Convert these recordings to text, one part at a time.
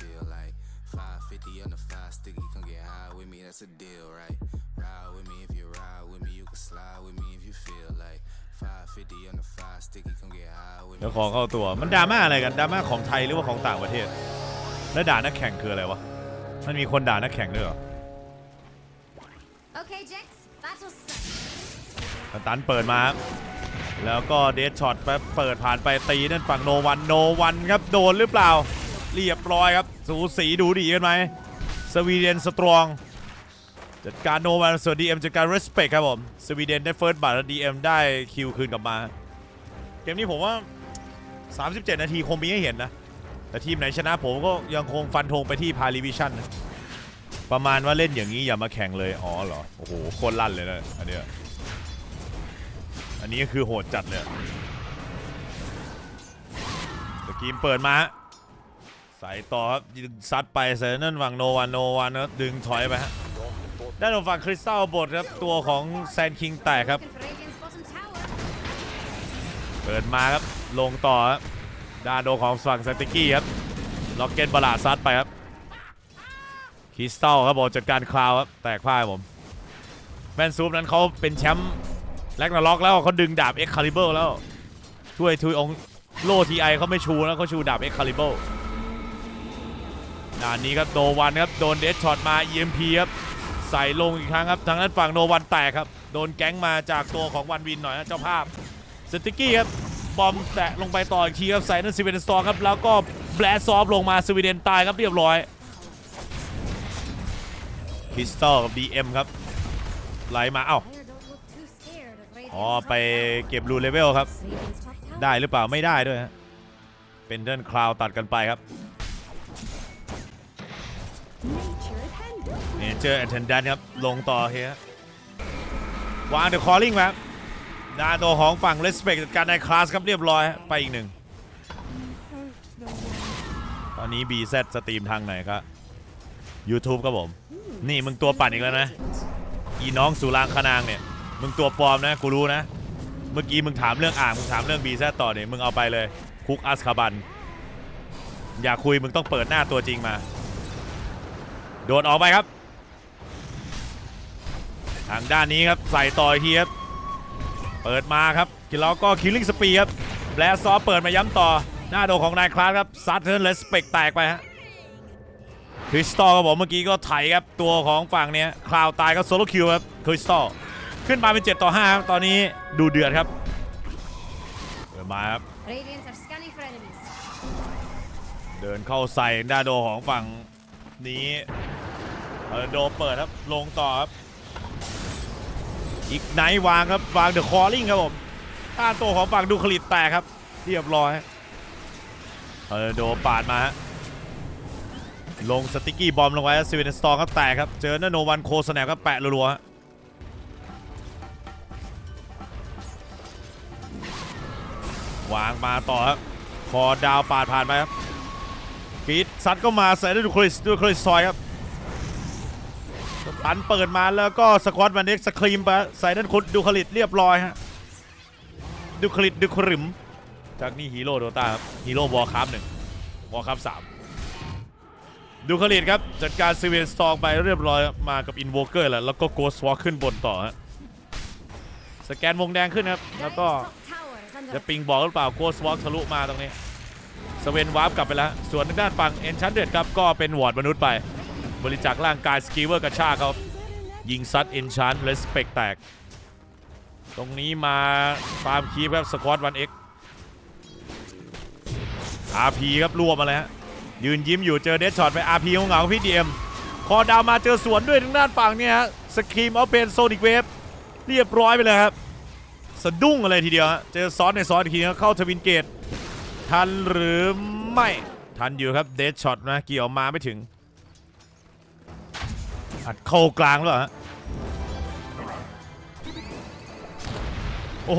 feel like 550 on the five sticky, come get high with me, that's a deal, right? Ride with me if you ride with me, you can slide with me if you feel like 550 on the five sticky, come get high with me. เดี๋ยวของเข้าตัวมันดราม่าอะไรกันดราม่าของไทยหรือว่าของต่างประเทศ แล้วด่านักแข่งคืออะไรวะมันมีคนด่านักแข่งด้วยเหรอ Okay, Jax, battle's set. สตันเปิดมาครับแล้วก็เดชช็อตไปเปิดผ่านไปตีนั่นฝั่งโนวันโนวันครับโดนหรือเปล่า เรียบร้อยครับ สูสีดูดีกันไหมสวีเดนสตรองจัดการโนวันส่วนดีเอ็มจัดการ respect ครับผม สวีเดนได้เฟิร์สบัตแล้วดีเอ็มได้คิวคืนกลับมา เกมนี้ผมว่า 37 นาทีคงมีให้เห็นนะ แต่ทีมไหนชนะผมก็ยังคงฟันธงไปที่พาริวิชั่น ประมาณว่าเล่นอย่างนี้อย่ามาแข่งเลย อ๋อเหรอ โอ้โห โคตรลั่นเลยนะ อันเนี้ยอันนี้คือโหดจัดเลยสกีมเปิดมา ใส่ต่อครับซัดไปใส่นั่นฝั่งโนวันโนวันนะดึงถอยไปฮะด้านฝั่งคริสตัลบดครับตัวของแซนคิงแตกครับเปิดมาครับลงต่อครับดาโดของฝั่งสติกี้ครับล็อกเก็ตบลาซัดไปครับคริสตัลครับบอกจัดการคลาวครับแตกพ่ายผมแมนซูปนั้นเขาเป็นแชมป์แลกนาล็อกแล้วเขาดึงดาบเอ็กคาลิเบอร์แล้วช่วยทุยองค์โลทีไอเขาไม่ชูนะเขาชูดาบเอ็กคาลิเบอร์ ด่านนี้ครับโนวันครับโดนเดชช็อตมา EMP ครับใส่ลงอีกครั้งครับทางนั้นฝั่งโนวันแตกครับ โดนแก๊งมาจากตัวของวันวินหน่อยนะเจ้าภาพสติกกี้ครับบอมแตะลงไปต่ออีกทีครับใส่นั่นสวีเดนสตอร์ครับแล้วก็แบลซอฟลงมาสวีเดนตายครับเรียบร้อยคริสตัลกับ DM ครับไหลมาเอ้าอ๋อไปเก็บรูเลเวลครับ ได้หรือเปล่าไม่ได้ด้วยฮะเป็นเดินคราวตัดกันไปครับ เนเจอร์แอนเทนดันครับ ลงต่อเฮียวางเดอะคอลลิ่งมาครับดาโดของฝั่งเลสเปกจัดการในคลาสครับเรียบร้อยไปอีกหนึ่ง ตอนนี้ BZ สตรีมทางไหนครับ YouTube ครับผม นี่มึงตัวปั่นอีกแล้วนะ อีน้องสุรางคนางเนี่ย มึงตัวปลอมนะกูรู้นะ เมื่อกี้มึงถามเรื่องอ่างมึงถามเรื่อง BZ ต่อเนี่ยมึงเอาไปเลยคุกอัสคาบัน อยากคุยมึงต้องเปิดหน้าตัวจริงมา โดดออกไปครับ ทางด้านนี้ครับใส่ต่ออีกทีครับ เปิดมาครับแล้วก็คิลลิ่งสปีครับแบลซอเปิดมาย้ำต่อ หน้าโดของนายคลาสครับซัดเทิร์นเลสเปกแตกไปฮะคริสตัลครับผมเมื่อกี้ก็ไถครับตัวของฝั่งเนี้ยคลาวตายก็โซโลคิวครับคริสตัลขึ้นมาเป็น 7 ต่อ5ครับตอนนี้ดูเดือดครับเปิดมาครับ Radiants are scanning for enemies. เดินเข้าใส่หน้าโดของฝั่ง นี้เออโดเปิดครับลงต่อครับอีกไนท์วางครับวางเดอะคอลลิ่งครับผมต้านตัวของฝั่งดูคลิตแตกครับ เรียบร้อยเออโดปาดมาฮะลงสติกกี้บอมลงไว้ซีเวนสตองก็แตกครับ เจอหน้าโนวันโคสแนปก็แปะรัวๆฮะวางมาต่อครับ คอดาวปาดผ่านไปครับ กีดซัดก็มาใส่ด้วยดูคริสดูคริสซอยครับสตันเปิดมาแล้วก็สควอตวันเด็กสครีมไปใส่นั่นคุณดูคลิตเรียบร้อยฮะดูคลิตดูคริมจากนี่ฮีโร่โดตาครับฮีโร่วอลคัพหนึ่งวอลคัพสามดูคลิตครับจัดการซีเวนสตองไปเรียบร้อยมากับอินโวเกอร์แหละแล้วก็โกสวอลขึ้นบนต่อฮะสแกนวงแดงขึ้นครับแล้วก็จะปิงบอกหรือเปล่าโกสวอลทะลุมาตรงนี้ สเวนวาร์ปกลับไปแล้ว ส่วนทางด้านฝั่งเอนชันเดดครับ ก็เป็นวอร์ดมนุษย์ไป บริจาคร่างกายสกีเวอร์กระชากเขายิงซัดเอนชันเลสเปกแตก ตรงนี้มาฟาร์มคีฟครับสควอตวันเอ็กอาร์พีครับรั่วมาเลยฮะยืนยิ้มอยู่เจอเดชช็อตไปอาร์พีของเหงาพี่ดีเอ็มคอดาวมาเจอสวนด้วยทางด้านฝั่งเนี่ยฮะสครีมเอาเป็นโซนิกเวฟเรียบร้อยไปเลยครับสะดุ้งอะไรทีเดียวฮะเจอซ้อนในซ้อนอีกทีเข้าทวินเกต ทันหรือไม่ ทันอยู่ครับเดชช็อตนะ เกี่ยวมาไม่ถึง อัดเข้ากลางแล้วเหรอฮะโอ้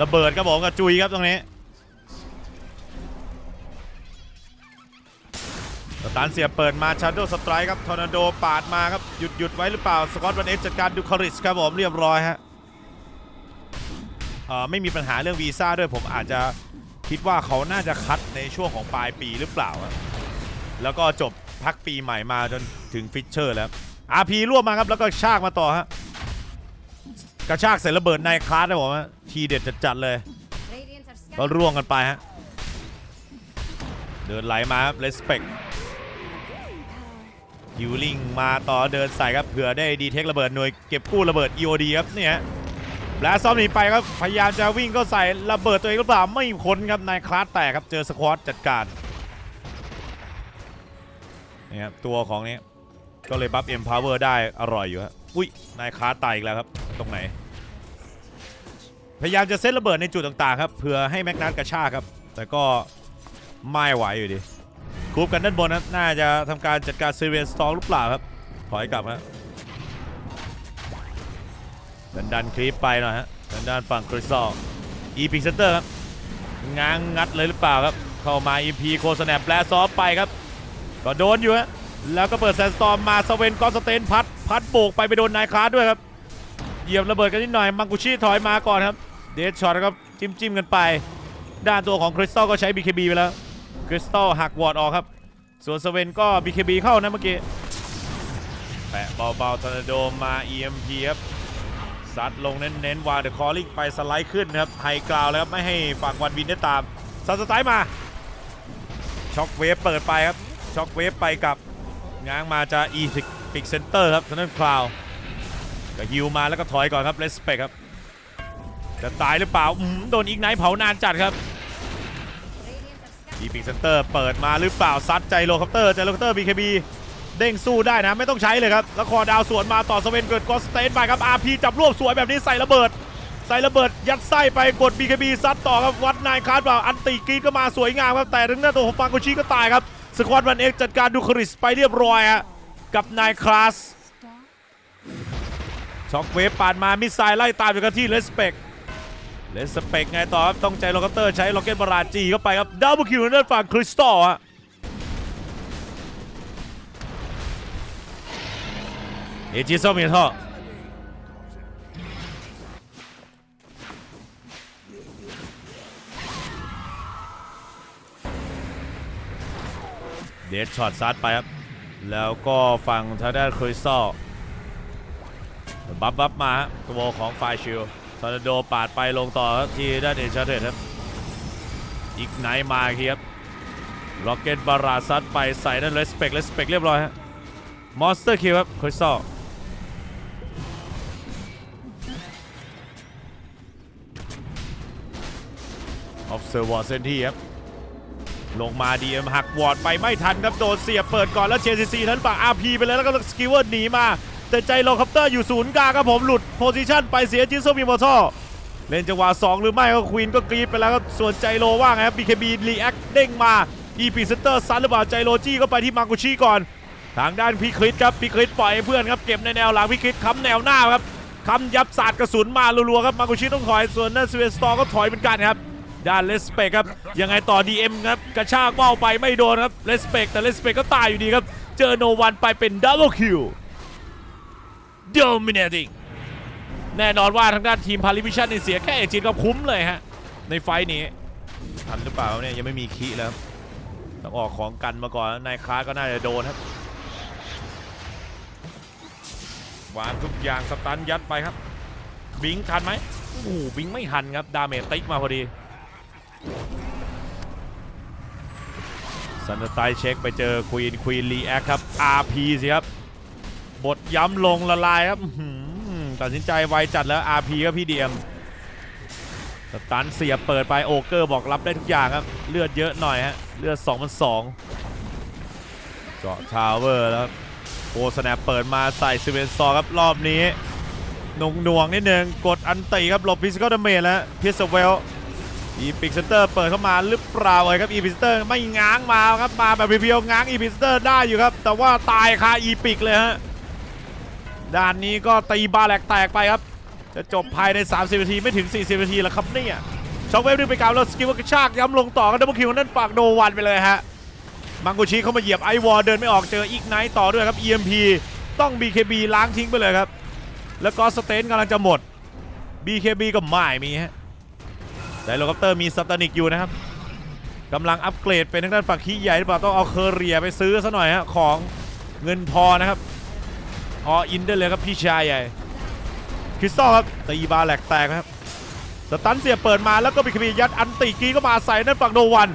ระเบิดครับผมกับจุยครับตรงนี้สตานเสียเปิดมาชาร์โดสไตร์ครับทอร์นาโดปาดมาครับ หยุดหยุดไว้หรือเปล่า สกอตวันเอ็กจัดการดูคาริสครับผมเรียบร้อยฮะเออไม่มีปัญหาเรื่องวีซ่าด้วยผมอาจจะ คิดว่าเขาน่าจะคัดในช่วงของปลายปีหรือเปล่า แล้วก็จบพักปีใหม่มาจนถึงฟิชเชอร์แล้วอาร์พีร่วมมาครับแล้วก็ชากมาต่อฮะกระชากเสร็จระเบิดในคลาสนะผมทีเด็ดจัดๆเลยก็ร่วงกันไปฮะเดินไหลมาครับเลสเปกฮิวลิงมาต่อเดินใส่ครับเผื่อได้ดีเทคระเบิดหน่วยเก็บกู้ระเบิด EOD ครับเนี่ย แลวซ้อมหนีไปครับพยายามจะวิ่งก็ใส่ระเบิดตัวเองหรือเปล่าไม่พ้นครับนายคลาสแตกครับเจอสควอตจัดการนี่ครับตัวของนี้ก็เลยบัฟเอ็มพาวเวอร์ได้อร่อยอยู่ฮะอุ้ยนายคลาสตายอีกแล้วครับตรงไหน พยายามจะเซตระเบิดในจุดต่างๆครับเพื่อให้แม็กนัสกระชากครับ แต่ก็ไม่ไหวอยู่ดีกรุ๊ปกันด้านบนครับน่าจะทำการจัดการซีเรียสตองหรือเปล่าครับถอยกลับครับ ดันดันคลิปไปหน่อยฮะดันดันฝั่งคริสตัลอีพิกเซนเตอร์ครับง้างงัดเลยหรือเปล่าครับ เข้ามาอีพีโคสแนปแปลซอฟไปครับ ก็โดนอยู่ฮะแล้วก็เปิดแซนสตอมมาสเวนกอนสเตนพัดพัดโบกไปไปโดนนายคลาสด้วยครับเหยียบระเบิดกันนิดหน่อยมังกุชิถอยมาก่อนครับเดชช็อตครับจิ้มจิ้มกันไป ด้านตัวของคริสตัลก็ใช้ BKB ไปแล้วคริสตัลหักวอร์ดออกครับ ส่วนสเวนก็ BKB เข้านะเมื่อกี้แปะเบาๆทอร์นาโดมา EMP ครับ ซัดลงเน้นๆวางเดอะคอลลิงไปสไลด์ขึ้นนะครับไฮกราวแล้วครับไม่ให้ฝั่งวันวินได้ตามซัดสไตล์มาช็อคเวฟเปิดไปครับช็อคเวฟไปกับง้างมาจะ e ีพิกเซนเตอร์ครับทางนั้นคลาวก็ฮิวมาแล้วก็ถอยก่อนครับเลสเปกครับจะตายหรือเปล่าโดนอีกไนท์เผานานจัดครับอีพิกเซนเตอร์เปิดมาหรือเปล่าซัดใจโลคัปเตอร์ใจโลคัปเตอร์ BKB เเด้งสู้ได้นะไม่ต้องใช้เลยครับแล้วคอดาวสวนมาต่อสเวนเกิดกอสเตนไปครับ RP จับรวบสวยแบบนี้ใส่ระเบิด ใส่ระเบิดยัดไส้ไปกด BKB ซัดต่อครับวัดนายคาร์ดเปล่าอันติกรีดก็มาสวยงามครับแต่ถึงหน้าตัวของปังโกชิก็ตายครับสควอตวันเอ็กจัดการดูคริสไปเรียบร้อยฮะกับนายคลาสช็อกเวฟปาดมามิสไซล์ไล่ตามอยู่กันที่เลสเปกเลสเปกไงต่อครับต้องใจโลคัปเตอร์ใช้ล็อกเก็ตบาราจีเข้าไปครับดับเบิลคิวในด้านฝั่งคริสตัลฮะ เอจิโซมิทอเดดช็อตซัดไปครับ แล้วก็ฝั่งทางด้านคริสตัลบัฟบัฟมาตัวของไฟชิลทอร์นาโดปาดไปลงต่อที่ด้านเอชาร์เทครับ อีกไหนมาครับล็อกเก็ตบาราซัดไปใส่นั่นเลสเปกเลสเปกเรียบร้อยฮะมอนสเตอร์คิวครับคริสตัล ออฟเซอร์วอร์เซนที่ครับลงมา DM หักวอร์ดไปไม่ทันครับโดนเสียบเปิดก่อนแล้วเชซีซีนั้นป่า RP ไปเลยแล้วก็สกิลเวอร์หนีมา แต่ใจโลคัปเตอร์อยู่ศูนย์กลางครับผมหลุดโพซิชันไปเสียจินโซมีมอทอเล่นจังหวะ2 หรือไม่ก็ควีนก็กรีดไปแล้วครับส่วนใจโลว่างครับ BKB รีแอคเด้งมาอีพีเซนเตอร์ซันหรือเปล่าใจโลจี้ก็ไปที่มังกุชิก่อน ทางด้านพี่คริสครับพี่คริสปล่อยเพื่อนครับเก็บในแนวหลังพี่คริสค้ำแนวหน้าครับค้ำยับสาดกระสุนมารัวๆครับมังกุชิต้องถอยส่วนนั่นสเวสตอร์ก็ถอยเหมือนกันครับ ด้านเลสเปกครับยังไงต่อ DM ครับกระชากว่าวไปไม่โดนครับเลสเปกแต่เลสเปกก็ตายอยู่ดีครับ เจอโนวันไปเป็นดับเบิลคิว dominating แน่นอนว่าทางด้านทีมพาริวิชันนี่เสียแค่เอจินก็คุ้มเลยฮะ ในไฟท์นี้ทันหรือเปล่าเนี่ยยังไม่มีคีแล้วครับต้องออกของกันมาก่อนนายคลาสก็น่าจะโดนครับวางทุกอย่างสตันยัดไปครับ บิงทันไหมโอ้โหบิงไม่ทันครับ ดาเมจติ๊กมาพอดี ซันตอร์ไเช็คไปเจอควีนควีนรีแอคครับ RP สิครับ บทย้ำลงละลายครับตัดสินใจไวจัดแล้ว RP ครับพี่เดียมสตันเสียบเปิดไปโอเกอร์บอกรับได้ทุกอย่างครับ เลือดเยอะหน่อยฮะ เลือด2 2 0 0เจาะทาวเวอร์แล้วโอสแนปเปิดมาใส่ซิเวนซอร์ครับรอบนี้หน่วงหน่วงๆนิดนึงกดอันติครับหลบพิสก็ดเมจแล้วพิสเวล อีพิกเซนเตอร์เปิดเข้ามาหรือเปล่าเอ่ยครับอีพิกเซนเตอร์ไม่ง้างมาครับมาแบบเพียวๆง้างอีพิกเซนเตอร์ได้อยู่ครับ แต่ว่าตายคาอีพิกเลยฮะด้านนี้ก็ตีบาแหลกแตกไปครับ จะจบภายใน 30 นาทีไม่ถึง 40 นาทีแล้วครับเนี่ยช็อคเวฟดึงไปกลาวแล้วสกิลกระชากย้ำลงต่อกันดับเบิลคิวนั่นปากโนวันไปเลยฮะมังกุชิเข้ามาเหยียบไอวอลเดินไม่ออกเจออีกไนท์ต่อด้วยครับ EMP ต้อง BKB ล้างทิ้งไปเลยครับ แล้วก็สเตนกำลังจะหมด BKB ก็ไม่มีฮะ ไดโลคัปเตอร์มีสตานิกอยู่นะครับกำลังอัปเกรดเป็นทางด้านฝั่งขี้ใหญ่หรือเปล่าต้องเอาเคอเรียไปซื้อซะหน่อยฮะของเงินพอนะครับออินได้เลยครับพี่ชายใหญ่คริสตัลครับตีบาแหลกแตกครับสตันเสียเปิดมาแล้วก็มีคบียัดอันติกีก็มาใส่นั่นฝั่งโนวัน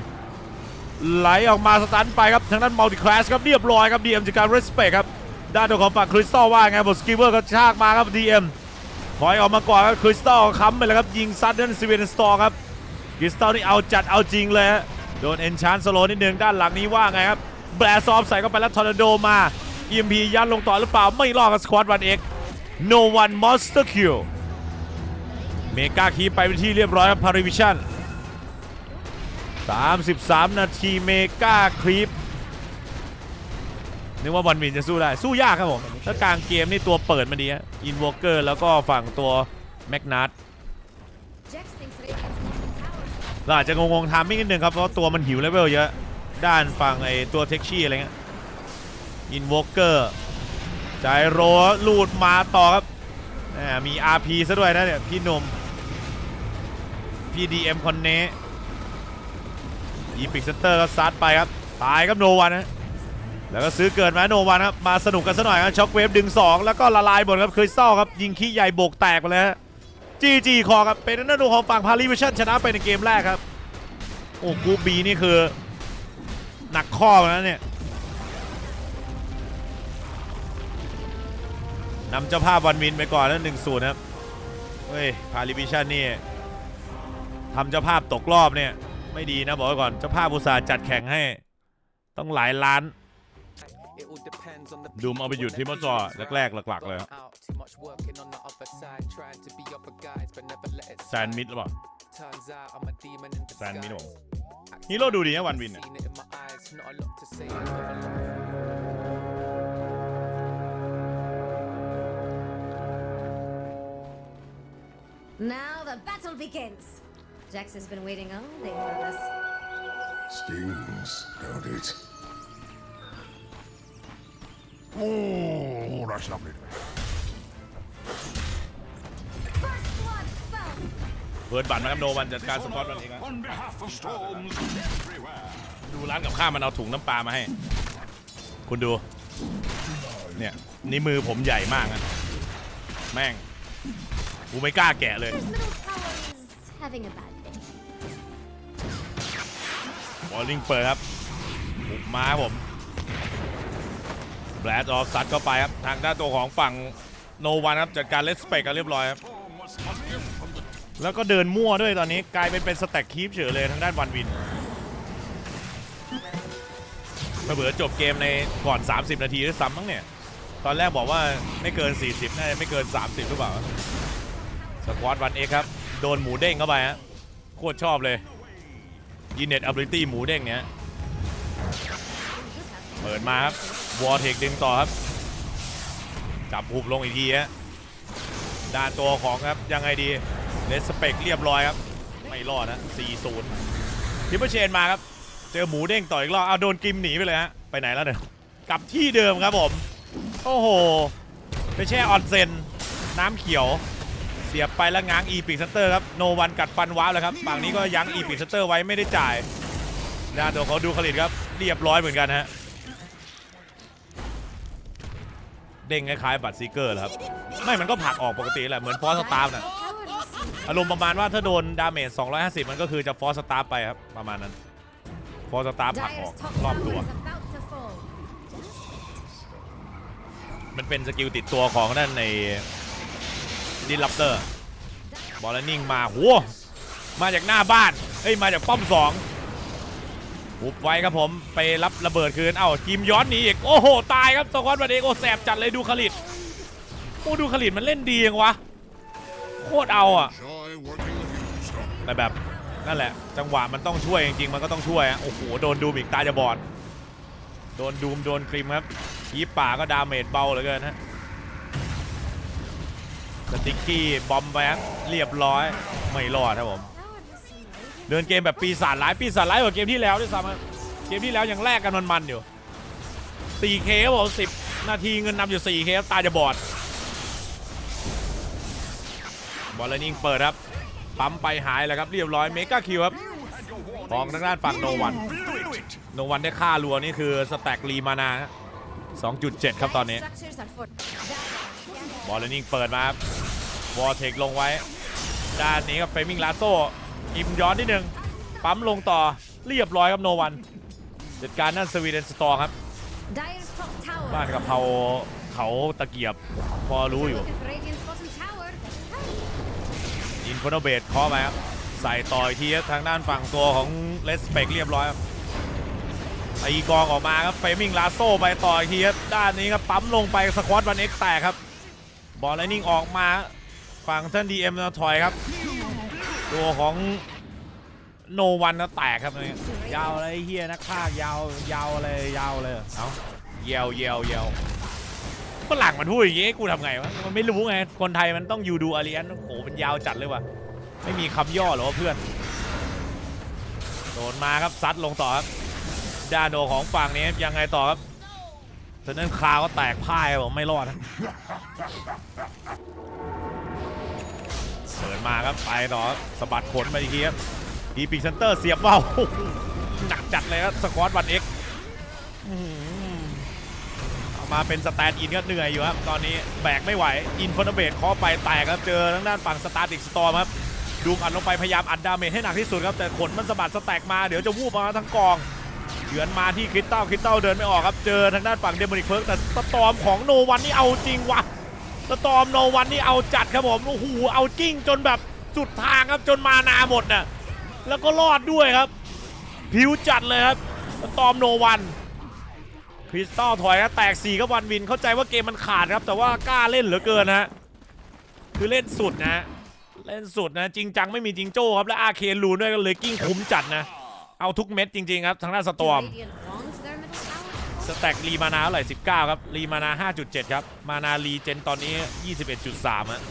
ไหลออกมาสตันไปครับทางด้านมัลติคลาสครับเรียบร้อยครับดีเอ็มจากการเรสเปคครับด้านของฝั่งคริสตัลว่าไงบอสกีเวอร์ก็ชากมาครับดีเอ็ม ถอยออกมาก่อนครับคริสตัลค้ำไปแล้วครับยิงซัดนั่นซีเวนสตอร์ครับคริสตัลนี่เอาจัดเอาจริงเลยฮะโดนเอนชานสโลนิดนึงด้านหลังนี้ว่าไงครับแบร์ซอฟใส่เข้าไปแล้วทอร์นาโดมา EMP ยัดลงต่อหรือเปล่าไม่รอดกับสควอตวันเอ็ก no one monster kill เมกาคีไปเป็นที่เรียบร้อยครับพาริวิชั่น33 นาทีเมกาคลิปนึกว่าบอลวินจะสู้ได้สู้ยากครับผมถ้ากลางเกมนี่ตัวเปิดมาดีฮะ อินวอเกอร์แล้วก็ฝั่งตัวแมกนัทเราอาจจะงงๆทามมิ่งนิดนึงครับ เพราะตัวมันหิวเลเวลเยอะ ด้านฝั่งไอตัวเท็กชี่อะไรเงี้ยอินวอเกอร์ใจโรลูดมาต่อครับมมี RP ซะด้วยนะเนี่ยพี่หนมพี่ DM คอนเนอีพิกเซเตอร์ก็ซัดไปครับ ตายครับโนวันนะ แล้วก็ซื้อเกิดมาโนวันครับมาสนุกกันซะหน่อยครับช็อคเวฟดึง 2 แล้วก็ละลายหมดครับคริสตัลครับยิงขี้ใหญ่โบกแตกไปเลยฮะจีจีคอครับเป็นน้าดูของฝั่งพาริวิชั่นชนะไปในเกมแรกครับโอ้กูบีนี่คือ หนักข้อนะเนี่ยนำเจ้าภาพวันวินไปก่อนแล้วหนึ่งศูนย์ครับเฮ้ยพาริวิชั่นนี่ทำเจ้าภาพตกรอบเนี่ย ไม่ดีนะบอกไว้ก่อนเจ้าภาพอุตส่าห์จัดแข่งให้ ต้องหลายล้าน ดูมเอาไปหยุดที่มอจอแรกๆหลักๆเลยครับแซนมิดหรือเปล่าแซนมิดผมฮีโร่ดูดีนะวันวินเนี่ย Now the battle begins. Jax has been waiting all day for this. Stings, don't it? Oh, that's lovely. First blood spells. เปิดบัตรมาครับโนวันจัดการสปอตวันเองนะ On behalf of storms everywhere. ดูร้านกับข้าวมันเอาถุงน้ำปลามาให้ คุณดู เนี่ยนี่มือผมใหญ่มากนะแม่งกูไม่กล้าแกะเลย His middle tower is having a bad day. บอลลิงเปิดครับบุกมาครับผม แบลดออฟซัดเข้าไปครับ ทางด้านตัวของฝั่งโนวันครับ จัดการเลสเปกกันเรียบร้อยครับ แล้วก็เดินมั่วด้วยตอนนี้กลายเป็นเป็นสแต็กคีปเฉยเลยทางด้านวันวินเผื่อจบเกมในก่อน 30 นาทีด้วยซ้ำมั้งเนี่ย ตอนแรกบอกว่าไม่เกิน 40 น่าจะไม่เกิน 30 หรือเปล่า สควอตวันเอ็กครับ โดนหมูเด้งเข้าไปฮะ โคตรชอบเลยยีเน็ตอับลิตี้หมูเด้งเนี้ย เปิดมาครับ วอร์เทคดึงต่อครับ จับหุบลงอีกทีฮะด้านตัวของครับ ยังไงดีเลสเปกเรียบร้อยครับ ไม่รอดนะ 4-0ทิปเปอร์เชนมาครับ เจอหมูเด้งต่ออีกรอบเอาโดนกิมหนีไปเลยฮะ ไปไหนแล้วเนี่ยกลับที่เดิมครับผม โอ้โห ไปแช่ออนเซน น้ำเขียว เสียบไปแล้วง้างอีพิกเซเตอร์ครับ โนวันกัดฟันว้าวแล้วครับฝั่งนี้ก็ยั้งอีพิกเซเตอร์ไว้ไม่ได้จ่ายด้านตัวเขาดูคลิตครับ เรียบร้อยเหมือนกันฮะ เด้งคล้ายๆบัตรซีเกอร์เหรอครับ ไม่มันก็ผลักออกปกติแหละเหมือนฟอสสตาร์น่ะอารมณ์ประมาณว่าถ้าโดนดาเมจ250 มันก็คือจะฟอสสตาร์ไปครับ ประมาณนั้น ฟอสสตาร์ผลักออกรอบตัว มันเป็นสกิลติดตัวของนั่นในดิลัปเตอร์บอลนิ่งมาโหมาจากหน้าบ้าน เอ้ย มาจากป้อมสอง หุบไว้ครับผมไปรับระเบิดคืนเอ้าทีมย้อนหนีอีกโอ้โหตายครับสกอตวันเอกโอ้แสบจัดเลยดูคลิตโอ้ดูคลิตมันเล่นดียังวะโคตรเอาอะแต่แบบนั่นแหละ จังหวะมันต้องช่วยจริงๆมันก็ต้องช่วยอะโอ้โหโดนดูมอีกตาจะบอดโดนดูมโดนครีมครับยีป่าก็ดาเมจเบาเหลือเกินฮะสติ๊กกี้บอมไปครับเรียบร้อยไม่รอดครับผม เดินเกมแบบปีศาจร้ายปีศาจร้ายกว่าเกมที่แล้วด้วยซ้ำครับเกมที่แล้วยังแลกกันมันๆอยู่ 4K บผม10 นาทีเงินนำอยู่ 4K ตาจะบอด บอลเลนิงเปิดครับ ปั๊มไปหายแล้วครับเรียบร้อยเมกาคิวครับของทางด้านฝั่งโนวัน โนวันได้ค่ารัวนี่คือสแต็กรีมานา 2.7 ครับตอนนี้ บอลเลนิ่งเปิดมาครับวอลเทคลงไว้ ด้านนี้กับเฟมิงลาโซ อิมย้อนนิดนึง ปั๊มลงต่อเรียบร้อยครับโนวันจัดการนั่นสวีเดนสตอร์ครับ บ้านกับเพราเขาตะเกียบพอรู้อยู่อินฟ r นเบดเคาะมาครับใส่ต่อยทีทางด้านฝั่งตัวของเลสเปกเรียบร้อยครับตีกองออกมาครับเฟมิงลาโซไปต่อยทีครับด้านนี้ครับปั๊มลงไปสควอตวันเอ็กแตกครับบอลไลนิ่งออกมาฝั่งท่านดีเอ็มถอยครับ ตัวของโนวันนะแตกครับนี่ยาวอะไรเฮียนักพายาวยาวอะไรยาวเลยเอาเยยวเยยวเยยวฝรั่งมันพูดอย่างงี้กูทำไงวะมันไม่รู้ไงคนไทยมันต้องยูดูอารียนโอ้โหมันยาวจัดเลยว่ะไม่มีคำย่อหรอวะเพื่อนโดนมาครับซัดลงต่อครับดานโดของฝั่งนี้ยังไงต่อครับฉะนั้นคราวก็แตกพ่ายผมไม่รอดนะ มาครับไปต่อสะบัดขนไปอีกทีครับดีปีเซนเตอร์เสียบว่าหนักจัดเลยครับสควอตวันเอ็กมาเป็นสแตนอินก็เหนื่อยอยู่ครับ ตอนนี้แบกไม่ไหว อินฟอนเบตเคาะไปแตกครับ เจอทางด้านฝั่งสตาร์ติกสตอร์มครับดูมอัดลงไปพยายามอัดดาเมจให้หนักที่สุดครับ แต่ขนมันสะบัดสแต็กมาเดี๋ยวจะวูบมาทั้งกองเฉือนมาที่คริสตัลคริสตัลเดินไม่ออกครับ เจอทางด้านฝั่งเดมอนิกเพิร์กแต่สตอมของโนวันนี่เอาจริงว่ะ สตอมโนวันนี่เอาจัดครับผมโอ้โหเอาจริงจนแบบสุดทางครับจนมานาหมดน่ะแล้วก็รอดด้วยครับ ผิวจัดเลยครับสตอมโนวันคริสตัลถอยครับแตก4ครับวันวินเข้าใจว่าเกมมันขาดครับ แต่ว่ากล้าเล่นเหลือเกินนะฮะคือเล่นสุดนะเล่นสุดนะจริงจังไม่มีจิงโจ้ครับและอาเคนรูด้วยก็เลยกิ้งคุ้มจัดนะ เอาทุกเม็ดจริงๆครับทางด้านสตอม สแต็กรีมานาเท่าไหร่19 ครับ รีมานา 5.7 ครับ มานารีเจนตอนนี้ 21.3ฮะ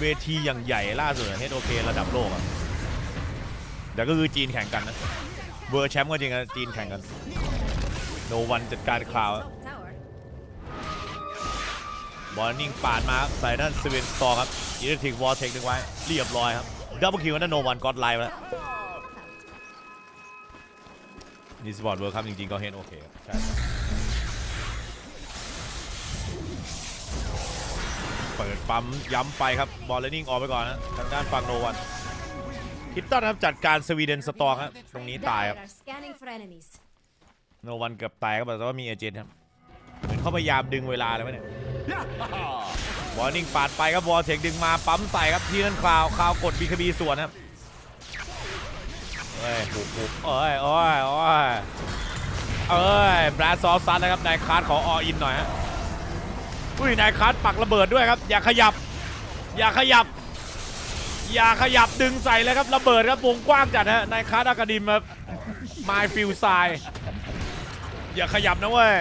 เวทีอย่างใหญ่ล่าสุดเฮดโอเคระดับโลกอะแต่ก็คือจีนแข่งกันนะเวอร์แชมป์ก็จริงนะจีนแข่งกันโนวันจัดการคราวบอลนิ่งปาดมาใส่นั่นสเวนสตอร์ครับอิเล็กทริกวอลเทคดึงไว้ เรียบร้อยครับดับเบิลคิวนั่นโนวันกอดไลน์แล้ว นี่สปอร์ตเวิร์คครับจริงๆก็เห็นโอเคครับใช่ครับเปิดปั๊มย้ำไปครับบอลเลนนิ่งออกไปก่อนนะทางด้านฝั่งโนวันคิดตันครับจัดการสวีเดนสตอร์ครับตรงนี้ตายครับ Dire are scanning for enemies. โนวันเกือบตายครับแต่ว่ามีเอเจนต์ครับเหมือนเขาพยายามดึงเวลาเลยวะเนี่ยวอร์นิ่งปาดไปครับวอลเทคดึงมาปั๊มใส่ครับที่นั่นคราวคราวกดบีคบีส่วนครับ เอ้ยปุบปุบเอ้ยโอ้ยโอ้ยเอ้ยแบรดซอฟซันนะครับนายคาร์ดขอออินหน่อยฮะอุ้ยนายคาร์ดปักระเบิดด้วยครับอย่าขยับ อย่าขยับ อย่าขยับดึงใส่เลยครับระเบิดครับวงกว้างจัดฮะนายคาร์ดอากาดิมครับไมฟิลไซอย่าขยับนะเว้ย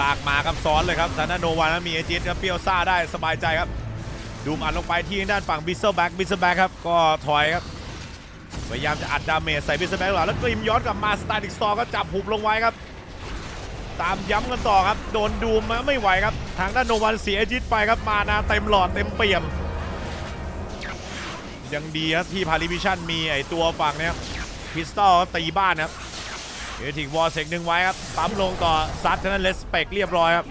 ลากมาครับซ้อนเลยครับทางด้านโนวานะมีเอจิตครับเปรี้ยวซ่าได้สบายใจครับ ดูมอัดลงไปที่ด้านฝั่งบิสเซอร์แบ็กบิสเซอร์แบ็กครับ ก็ถอยครับ พยายามจะอัดดาเมจใส่บิสเซอร์แบ็กหลังแล้วกริมย้อนกลับมาสตาร์ดิกสตอร์ก็จับหุบลงไว้ครับ ตามย้ำกันต่อครับ โดนดูมมาไม่ไหวครับ ทางด้านโนวันเสียจิตไปครับ มานาเต็มหลอดเต็มเปี่ยม ยังดีครับที่พาริวิชันมีไอตัวฝั่งเนี้ยพิสตอลตีบ้านครับเอทิกวอลเซกหนึ่งไว้ครับปั๊มลงต่อซัดฉะนั้นเลสเปกเรียบร้อยครับ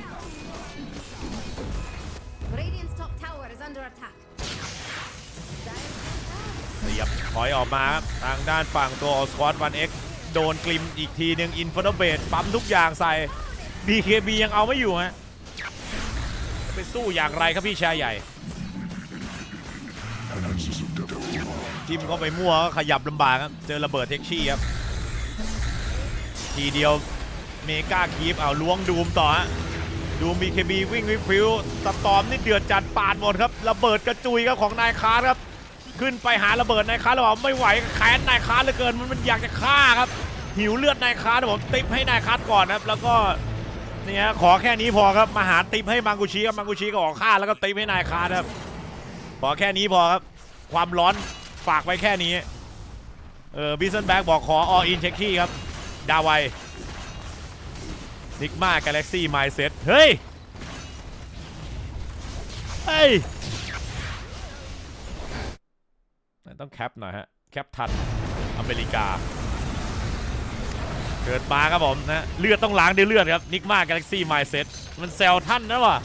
ถอยออกมาครับทางด้านฝั่งตัวออสควอตวันเอ็กโดนกลิมอีกทีหนึ่งอินฟ r นเบดปั๊มทุกอย่างใส่ BKB ยังเอาไม่อยู่ฮะจะไปสู้อย่างไรครับพี่ชายใหญ่จิ้มเข้าไปมั่วขยับลำบากครับเจอระเบิดเท็กชี่ครับทีเดียวเมกาคีฟเอาล้วงดูมต่อฮะดูมีเคบีวิ่งวิฟิวสตอมนี่เดือดจัดปาดหมดครับ ระเบิดกระจุยครับของนายคาร์ครับ ขึ้นไปหาระเบิดนายค้าร์แล้วบอกไม่ไหวแค้นนายค้าเหลือเกินมันมันอยากจะฆ่าครับ หิวเลือดนายค้าผมติปให้นายค้าก่อนครับ แล้วก็เนี่ยขอแค่นี้พอครับมาหาติปให้มังกุชิครับมังกุชิก็ออกฆ่าแล้วก็ติปให้นายค้าครับขอแค่นี้พอครับ ความร้อนฝากไว้แค่นี้เออบิสเซนแบ็กบอกขอออินเช็คขี้ครับ ดาวไวนิกมากาแล็กซี่ไมเซ็ตเฮ้ยเฮ้ย ต้องแคปหน่อยฮะ แคปทัน อเมริกา เกิดมาครับผมนะ เลือดต้องล้างด้วยเลือดครับ นิกมากาแล็กซี่ไมเซ็ตมันแซวท่านนะวะ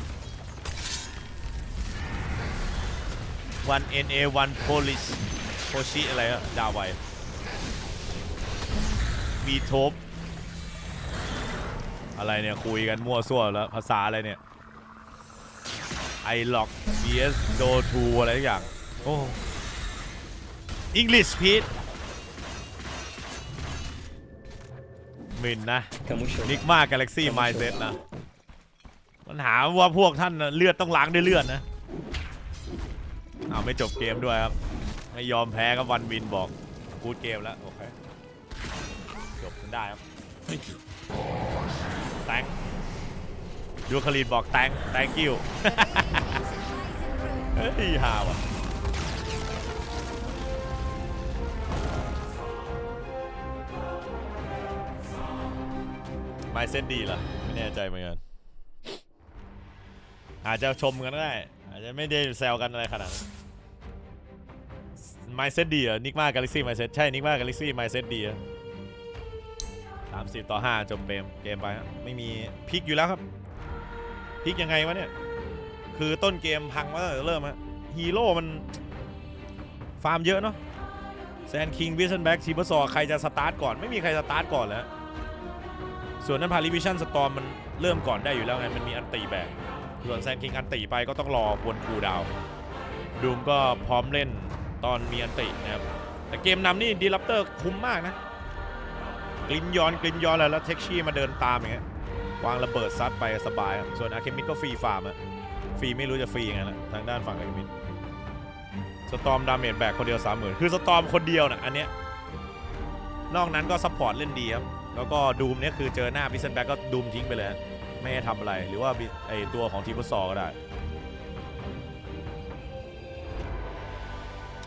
one NA one Polish โคชิอะไรอะดาวไวมีทบอะไรเนี่ย คุยกันมั่วซั่วแล้ว ภาษาอะไรเนี่ยไอล็อก vs do 2อะไรทุกอย่าง โอ้ English Pete มินนะนิกมากาแล็กซี่ไมเซ็ตนะปัญหาว่าพวกท่านน่ะเลือดต้องล้างด้วยเลือดนะเอาไม่จบเกมด้วยครับ ไม่ยอมแพ้ครับวันวินบอกกูดเกมแล้ว โอเค จบกันได้ครับ Thank you. แตงดูคารีนบอกแตง thank you เฮ้ยฮาว่ะ ไมเส้นดีเหรอไม่แน่ใจเหมือนกันอาจจะชมกันก็ได้ อาจจะไม่ได้แซวกันอะไรขนาดไมเซ็ตดีเหรอนิกมากาล็กซี่ไมเซ็ตใช่นิกมากาล็กซี่ไมเซ็ตดีอะสามสิบต่อห้าจบเกมเกมไปครับไม่มีพลิกอยู่แล้วครับพลิกยังไงวะเนี่ย คือต้นเกมพังมาตั้งแต่เริ่มฮะฮีโร่มัน ฟาร์มเยอะเนาะแซนคิงวิสันแบ็กชีบอร์ซอใครจะสตาร์ทก่อน ไม่มีใครสตาร์ทก่อนแล้ว ส่วนนั้นพาริวิชั่นสตอมมันเริ่มก่อนได้อยู่แล้วไงมันมีอันตีแบกส่วนแซนคิงอันตีไปก็ต้องรอวนคูดาวดูมก็พร้อมเล่นตอนมีอันตีนะครับแต่เกมนำนี่ดีลัปเตอร์คุ้มมากนะ กลิ้นย้อนกลิ้นย้อนแล้วแล้วเท็กชี่มาเดินตามอย่างเงี้ยวางระเบิดซัดไปสบายส่วนอาเคมิดก็ฟรีฟาร์มอะฟรีไม่รู้จะฟรียังไงนะทางด้านฝั่งอาเคมิดสตอมดาเมจแบกคนเดียวสามหมื่นคือสตอมคนเดียวนะอันเนี้ยนอกนั้นก็ซัพพอร์ตเล่นดีครับ แล้วก็ดูมเนี่ยคือเจอหน้าพิซเซนแบ็กก็ดูมทิ้งไปเลย ไม่ให้ทำอะไรหรือว่าไอตัวของทีมฟุตซอลก็ได้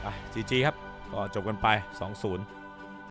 อะจีจีครับก็จบกันไป 2-0